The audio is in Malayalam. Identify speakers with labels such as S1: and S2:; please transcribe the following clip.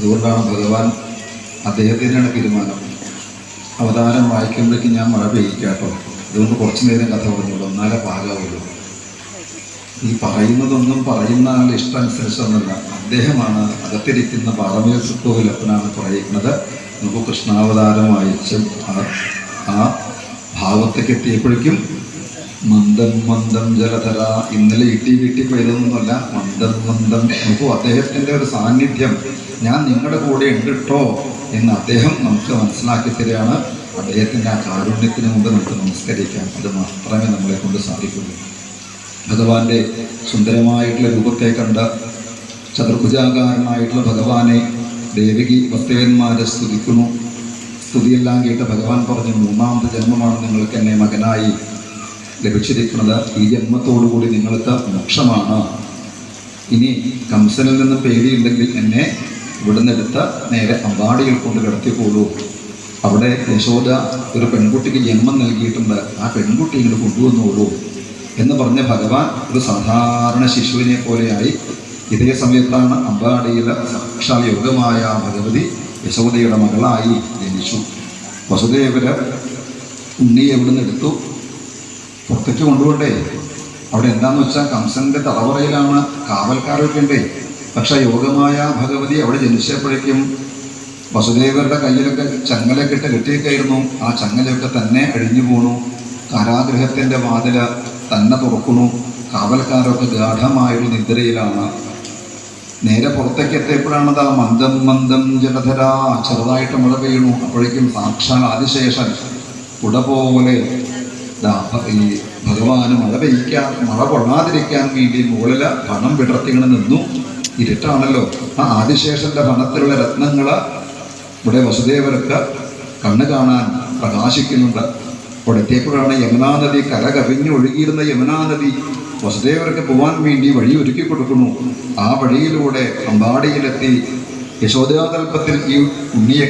S1: അതുകൊണ്ടാണ് ഭഗവാൻ അദ്ദേഹത്തിനാണ് തീരുമാനം. അവതാരം വായിക്കുമ്പോഴേക്കും ഞാൻ മഴ പെയ്യിക്കാട്ടോ അതുകൊണ്ട് കുറച്ചു നേരം കഥ പറഞ്ഞുള്ളൂ എന്നാലേ പാകാവുള്ളൂ. ഈ പറയുന്നതൊന്നും പറയുന്ന ആളുടെ ഇഷ്ടം അനുസരിച്ചൊന്നുമല്ല അദ്ദേഹമാണ് അകത്തിരിക്കുന്ന പാറമേൽ സുഖവിലപ്പനാണ് പറയുന്നത് നമുക്ക് കൃഷ്ണാവതാരം വായിച്ചും ആ ഭാവത്തേക്ക് എത്തിയപ്പോഴേക്കും മന്ദം മന്ദം ജലധര. ഇന്നലെ ഇട്ടി വീട്ടി പെയ്തൊന്നുമല്ല മന്ദം മന്ദം. നോക്കൂ അദ്ദേഹത്തിന്റെ ഒരു സാന്നിധ്യം. ഞാൻ നിങ്ങളുടെ കൂടെ ഉണ്ട് കേട്ടോ എന്ന് അദ്ദേഹം നമുക്ക് മനസ്സിലാക്കി തരികയാണ്. അദ്ദേഹത്തിന്റെ ആ കാരുണ്യത്തിന് മുമ്പ് നമുക്ക് നമസ്കരിക്കാം. അത് മാത്രമേ നമ്മളെ കൊണ്ട് സാധിക്കുള്ളൂ. ഭഗവാന്റെ സുന്ദരമായിട്ടുള്ള രൂപത്തെ കണ്ട ചതുർഭുജാകാരനായിട്ടുള്ള ഭഗവാനെ ദേവകി വസ്തവന്മാരെ സ്തുതിക്കുന്നു. സ്തുതിയെല്ലാം കേട്ട് ഭഗവാൻ പറഞ്ഞു മൂന്നാമത്തെ ജന്മമാണ് നിങ്ങൾക്ക് എന്നെ മകനായി. ലഭിച്ചിരിക്കുന്നത് ഈ ജന്മത്തോടുകൂടി നിങ്ങൾക്ക് മോക്ഷമാണ്. ഇനി കംസനിൽ നിന്ന് പേടിയുണ്ടെങ്കിൽ എന്നെ ഇവിടുന്ന് എടുത്ത് നേരെ അമ്പാടിയിൽ കൊണ്ട് കിടത്തിക്കോളൂ അവിടെ യശോദ ഒരു പെൺകുട്ടിക്ക് ജന്മം നൽകിയിട്ടുണ്ട്. ആ പെൺകുട്ടി ഇങ്ങോട്ട് കൊണ്ടുവന്നോളൂ എന്ന് പറഞ്ഞ ഭഗവാൻ ഒരു സാധാരണ ശിശുവിനെ പോലെയായി ഇതേ സമയത്താണ് അമ്പാടിയിൽ സാക്ഷാൽ യോഗമായ ഭഗവതി യശോദയുടെ മകളായി ജനിച്ചു. വസുദേവര് ഉണ്ണിയെ എവിടുന്ന് എടുത്തു. പുറത്തേക്ക് കൊണ്ടുപോകണ്ടേ? അവിടെ എന്താന്ന് വെച്ചാൽ കംസന്റെ തടവറയിലാണ് കാവൽക്കാരൊക്കെ ഉണ്ടേ. പക്ഷെ യോഗമായ ഭഗവതി അവിടെ ജനിച്ചപ്പോഴേക്കും വസുദേവരുടെ കയ്യിലൊക്കെ ചങ്ങലൊക്കെ ഇട്ട് കെട്ടിയൊക്കെയായിരുന്നു ആ ചങ്ങലയൊക്കെ തന്നെ അഴിഞ്ഞു പോണു. കാരാഗ്രഹത്തിന്റെ വാതിൽ തന്നെ തുറക്കുന്നു. കാവൽക്കാരൊക്കെ ഗാഠമായൊരു നിദ്രയിലാണ്. നേരെ പുറത്തേക്ക് എത്തിയപ്പോഴാണത് ആ മന്ദം മന്ദം ജലധര ചെറുതായിട്ട് മഴ പെയ്യണു അപ്പോഴേക്കും സാക്ഷാൽ ആദിശേഷൻ കുട പോലെ ഈ ഭഗവാന് മഴ പെയ്ക്കാൻ മഴ കൊള്ളാതിരിക്കാൻ വേണ്ടി മുകളിൽ പണം വിടർത്തിങ്ങനെ നിന്നു. ഇരുട്ടാണല്ലോ. ആ ആദിശേഷന്റെ പണത്തിലുള്ള രത്നങ്ങൾ ഇവിടെ വസുദേവർക്ക് കണ്ണു കാണാൻ പ്രകാശിക്കുന്നുണ്ട്. അവിടെ എത്തിയപ്പോഴാണ് യമുനാ നദി കര ഒഴുകിയിരുന്ന യമുനാ നദി വസുദേവർക്ക് പോകാൻ വേണ്ടി വഴി ഒരുക്കി കൊടുക്കുന്നു. ആ വഴിയിലൂടെ അമ്പാടിയിലെത്തി യശോദാതൽപ്പത്തിൽ ഈ ഉണ്ണിയെ